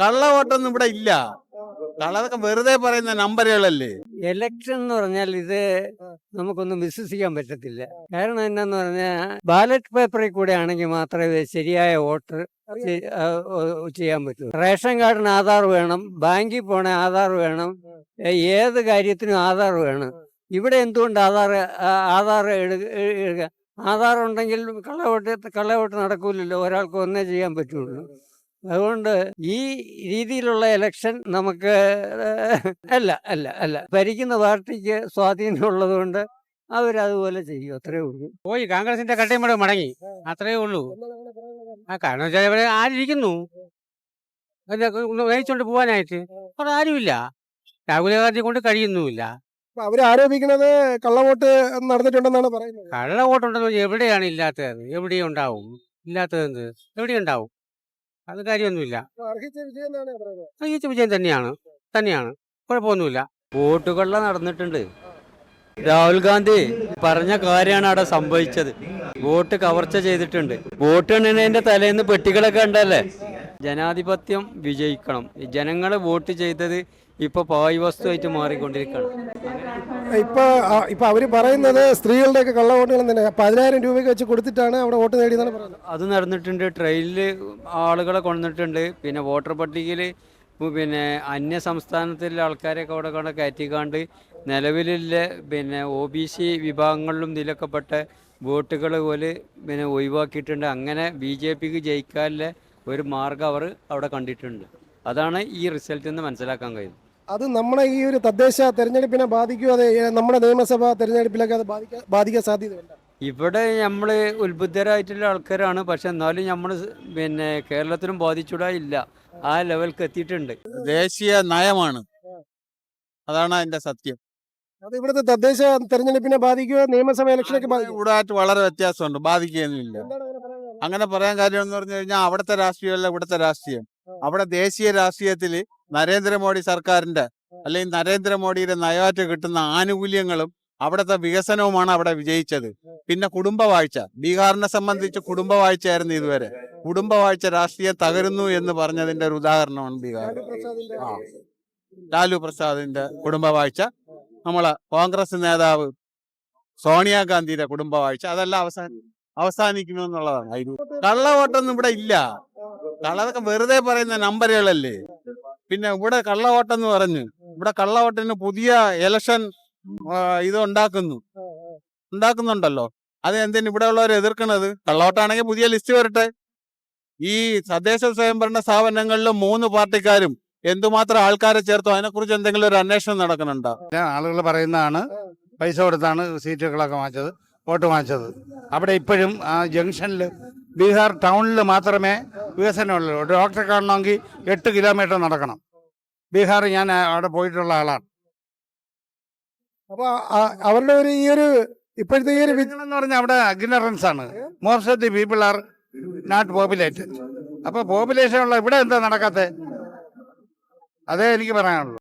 കള്ളവോട്ടൊന്നും ഇവിടെ ഇല്ല. കള്ളതൊക്കെ വെറുതെ പറയുന്ന നമ്പറുകളല്ലേ? ഇലക്ഷൻ എന്ന് പറഞ്ഞാൽ ഇത് നമുക്കൊന്നും വിശ്വസിക്കാൻ പറ്റത്തില്ല. കാരണം എന്താന്ന് പറഞ്ഞാൽ ബാലറ്റ് പേപ്പറിൽ കൂടെ ആണെങ്കിൽ മാത്രമേ ശരിയായ വോട്ട് ചെ- ആ, ഓ, ചെയ്യാൻ പറ്റൂ. റേഷൻ കാർഡിന് ആധാർ വേണം ബാങ്കിൽ പോണ ആധാർ വേണം ഏത് കാര്യത്തിനും ആധാർ വേണം. ഇവിടെ എന്തുകൊണ്ട് ആധാർ ആധാർ എടുക്കുക ആധാർ ഉണ്ടെങ്കിൽ കള്ളവോട്ട് കള്ളവോട്ട് നടക്കൂലല്ലോ. ഒരാൾക്ക് ഒന്നേ ചെയ്യാൻ പറ്റുള്ളൂ. അതുകൊണ്ട് ഈ രീതിയിലുള്ള ഇലക്ഷൻ നമുക്ക് അല്ല അല്ല അല്ല. ഭരിക്കുന്ന പാർട്ടിക്ക് സ്വാധീനമുള്ളത് കൊണ്ട് അവരതുപോലെ ചെയ്യും. അത്രേ ഉള്ളൂ. പോയി. കോൺഗ്രസിന്റെ കട്ടയും കൂടെ മടങ്ങി. അത്രേ ഉള്ളൂ. ആ കാരണം വെച്ചാൽ ഇവിടെ ആരിയ്ക്കുന്നു? നയിച്ചോണ്ട് പോവാനായിട്ട്. അവിടെ ആരുമില്ല. രാഹുൽ ഗാന്ധി കൊണ്ട് കഴിയുന്നുമില്ല. അവർ ആരോപിക്കുന്നത് കള്ളവോട്ട് നടന്നിട്ടുണ്ടെന്നാണ് പറയുന്നത്. കള്ളവോട്ടുണ്ടെന്ന് എവിടെയാണ് ഇല്ലാത്തത്? എവിടെയും ഉണ്ടാവും ഇല്ലാത്തത് എന്ത്? എവിടെയും ഉണ്ടാവും അത് കാര്യമൊന്നുമില്ല. അർഹിച്ച വിജയം തന്നെയാണ്. തന്നെയാണ്. കുഴപ്പമൊന്നുമില്ല. വോട്ടുകൊള്ള നടന്നിട്ടുണ്ട്. രാഹുൽ ഗാന്ധി പറഞ്ഞ കാര്യമാണ് അവിടെ സംഭവിച്ചത്. വോട്ട് കവർച്ച ചെയ്തിട്ടുണ്ട്. വോട്ട് എണ്ണുന്നതിന്റെ തലേന്ന് പെട്ടികളൊക്കെ ഉണ്ടല്ലേ ജനാധിപത്യം വിജയിക്കണം. ജനങ്ങൾ വോട്ട് ചെയ്തത് ഇപ്പൊ പായ് വസ്തുവായിട്ട് മാറിക്കൊണ്ടിരിക്കുകയാണ്. ഇപ്പൊ ഇപ്പൊ അവർ പറയുന്നത് സ്ത്രീകളുടെ ഒക്കെ കള്ളവോട്ടുകൾ തന്നെ. പതിനായിരം രൂപയ്ക്ക് വെച്ച് കൊടുത്തിട്ടാണ് അവിടെ വോട്ട് നേടിയെന്നാണ് പറയുന്നത്. അത് നടന്നിട്ടുണ്ട് ട്രെയിനിൽ ആളുകളെ കൊണ്ടിട്ടുണ്ട് പിന്നെ വോട്ടർ പട്ടികയിൽ പിന്നെ അന്യ സംസ്ഥാനത്തിലെ ആൾക്കാരെയൊക്കെ അവിടെ കൊണ്ട് കയറ്റിക്കാണ്ട് നിലവിലുള്ള പിന്നെ ഒ ബി സി വിഭാഗങ്ങളിലും നിലക്കപ്പെട്ട വോട്ടുകൾ പോലെ പിന്നെ ഒഴിവാക്കിയിട്ടുണ്ട്. അങ്ങനെ ബി ജെ പിക്ക് ജയിക്കാനുള്ള ഒരു മാർഗം അവർ അവിടെ കണ്ടിട്ടുണ്ട്. അതാണ് ഈ റിസൾട്ടിൽ നിന്ന് മനസ്സിലാക്കാൻ കഴിയുന്നത്. അത് നമ്മളെ ഈ ഒരു തദ്ദേശ തെരഞ്ഞെടുപ്പിനെ ബാധിക്കും അത് നമ്മുടെ നിയമസഭാ തെരഞ്ഞെടുപ്പിലൊക്കെ അത് ബാധിക്കാൻ ബാധിക്കാൻ സാധ്യതയുണ്ട് ഇവിടെ നമ്മൾ ഉത്ബുദ്ധരായിട്ടുള്ള ആൾക്കാരാണ്. പക്ഷെ എന്നാലും നമ്മൾ പിന്നെ കേരളത്തിനും ബാധിച്ചൂടാ ഇല്ല. ആ ലെവൽക്ക് എത്തിയിട്ടുണ്ട്. ദേശീയ നയമാണ്. അതാണ് അതിന്റെ സത്യം. അത് ഇവിടുത്തെ തദ്ദേശ തെരഞ്ഞെടുപ്പിനെ ബാധിക്കുക നിയമസഭ ഇലക്ഷനൊക്കെ ഇവിടായിട്ട് വളരെ വ്യത്യാസമുണ്ട്. ബാധിക്കുകയൊന്നുമില്ല. അങ്ങനെ പറയാൻ കാരണം? അങ്ങനെ പറയാൻ കാര്യം എന്ന് പറഞ്ഞു കഴിഞ്ഞാൽ അവിടുത്തെ രാഷ്ട്രീയമല്ല ഇവിടുത്തെ രാഷ്ട്രീയം. അവിടെ ദേശീയ രാഷ്ട്രീയത്തിൽ നരേന്ദ്രമോദി സർക്കാരിന്റെ അല്ലെങ്കിൽ നരേന്ദ്രമോദിയുടെ നയമാറ്റം കിട്ടുന്ന ആനുകൂല്യങ്ങളും അവിടുത്തെ വികസനവുമാണ് അവിടെ വിജയിച്ചത്. പിന്നെ കുടുംബവാഴ്ച. ബീഹാറിനെ സംബന്ധിച്ച് കുടുംബവാഴ്ചയായിരുന്നു ഇതുവരെ. കുടുംബവാഴ്ച രാഷ്ട്രീയം തകരുന്നു എന്ന് പറഞ്ഞതിന്റെ ഒരു ഉദാഹരണമാണ് ബീഹാർ. ആ. ലാലു പ്രസാദിന്റെ കുടുംബവാഴ്ച. നമ്മളെ കോൺഗ്രസ് നേതാവ് സോണിയാഗാന്ധിയുടെ കുടുംബവാഴ്ച. അതെല്ലാം അവസാന അവസാനിക്കുന്നുള്ളതാണ് കള്ളവോട്ടൊന്നും ഇവിടെ ഇല്ല. കള്ളതൊക്കെ വെറുതെ പറയുന്ന നമ്പറുകളല്ലേ? പിന്നെ ഇവിടെ കള്ളവോട്ടം എന്ന് പറഞ്ഞു. ഇവിടെ കള്ളവോട്ടിന് പുതിയ ഇലക്ഷൻ ഇത് ഉണ്ടാക്കുന്നു. ഉണ്ടാക്കുന്നുണ്ടല്ലോ. അത് എന്തിനു ഇവിടെ ഉള്ളവർ എതിർക്കണത്? കള്ളവോട്ടാണെങ്കിൽ പുതിയ ലിസ്റ്റ് വരട്ടെ. ഈ തദ്ദേശ സ്വയംഭരണ സ്ഥാപനങ്ങളിൽ മൂന്ന് പാർട്ടിക്കാരും എന്തുമാത്രം ആൾക്കാരെ ചേർത്തോ അതിനെക്കുറിച്ച് എന്തെങ്കിലും ഒരു അന്വേഷണം നടക്കുന്നുണ്ടോ? ആളുകൾ പറയുന്നതാണ്. പൈസ കൊടുത്താണ് സീറ്റുകളൊക്കെ വാങ്ങിച്ചത് വോട്ട് വാങ്ങിച്ചത്. അവിടെ ഇപ്പോഴും ആ ജംഗ്ഷനിൽ ബീഹാർ ടൗണിൽ മാത്രമേ വികസനമുള്ളൂ. ഉള്ളൂ ഡോക്ടറെ കാണണമെങ്കിൽ എട്ട് കിലോമീറ്റർ നടക്കണം. ബീഹാർ ഞാൻ അവിടെ പോയിട്ടുള്ള ആളാണ്. അപ്പൊ അവരുടെ ഒരു ഈ ഒരു ഇപ്പോഴത്തെ ഈ ഒരു എന്ന് പറഞ്ഞാൽ അവിടെ അഗ്നറൻസ് ആണ്. Most of the people are not populated അപ്പോൾ പോപ്പുലേഷൻ ഉള്ള ഇവിടെ എന്താ നടക്കാത്തത് അതേ എനിക്ക് പറയാനുള്ളൂ.